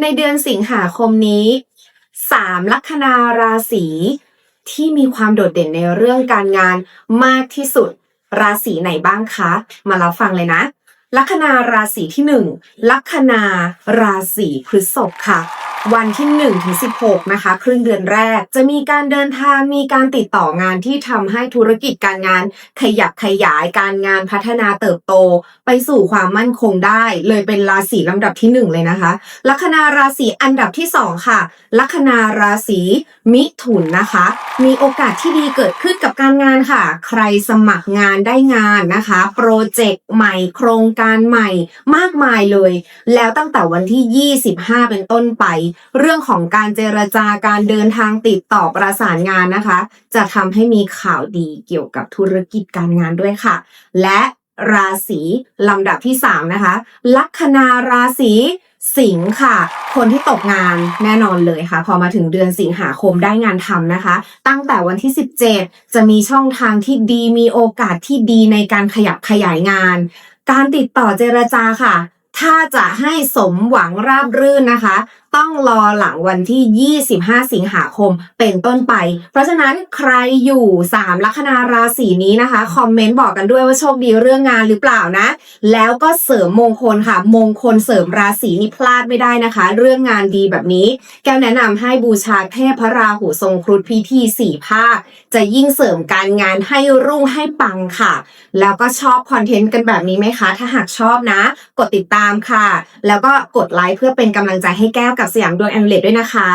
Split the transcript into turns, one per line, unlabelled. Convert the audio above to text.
ในเดือนสิงหาคมนี้สามลัคนาราศีที่มีความโดดเด่นในเรื่องการงานมากที่สุด ราศีไหนบ้างคะ มารับฟังเลยนะ ลัคนาราศีที่หนึ่งลัคนาราศีพฤษภค่ะ วันที่1ถึง16 นะคะ ครึ่งเดือนแรก จะมีการเดินทางมีการติดต่องานที่ทำให้ธุรกิจการงาน ขยับขยายการงานพัฒนาเติบโต ไปสู่ความมั่นคงได้ เลยเป็นราศีลำดับที่หนึ่งเลยนะคะ ลัคนาราศีอันดับที่สองค่ะ ลัคนาราศีมิถุนนะคะ มีโอกาสที่ดีเกิดขึ้นกับการงานค่ะ ใครสมัครงานได้งานนะคะ โปรเจกต์ใหม่โครงการใหม่มากมายเลย แล้วตั้งแต่วันที่ 25 เป็นต้นไปเรื่องของการเจรจาการเดินทางติดต่อประสานงานนะคะ จะทำให้มีข่าวดีเกี่ยวกับธุรกิจการงานด้วยค่ะ และราศีลำดับที่ 3 นะคะ ลัคนาราศีสิงค์ค่ะ คนที่ตกงานแน่นอนเลยค่ะ พอมาถึงเดือนสิงหาคมได้งานทำนะคะ ตั้งแต่วันที่ 17 จะมีช่องทางที่ดีมีโอกาสที่ดีในการขยับขยายงาน การติดต่อเจรจาค่ะ ถ้าจะให้สมหวังราบรื่นนะคะ ต้องรอหลังวันที่ 25 สิงหาคมเป็นต้นไป เพราะฉะนั้นใครอยู่ 3 ลัคนาราศีนี้นะคะ คอมเมนต์บอกกันด้วยว่าโชคดีเรื่องงานหรือเปล่านะ แล้วก็เสริมมงคลค่ะ มงคลเสริมราศีนี่พลาดไม่ได้นะคะ เรื่องงานดีแบบนี้ แก้วแนะนำให้บูชาเทพพระราหูทรงครุฑพิธีสี่ภาค จะยิ่งเสริมการงานให้รุ่งให้ปังค่ะ แล้วก็ชอบคอนเทนต์กันแบบนี้ไหมคะ ถ้าหากชอบนะ กดติดตามค่ะ แล้วก็กดไลค์เพื่อเป็นกำลังใจให้แก้วกับสยามดวงแอมเลตด้วยนะคะ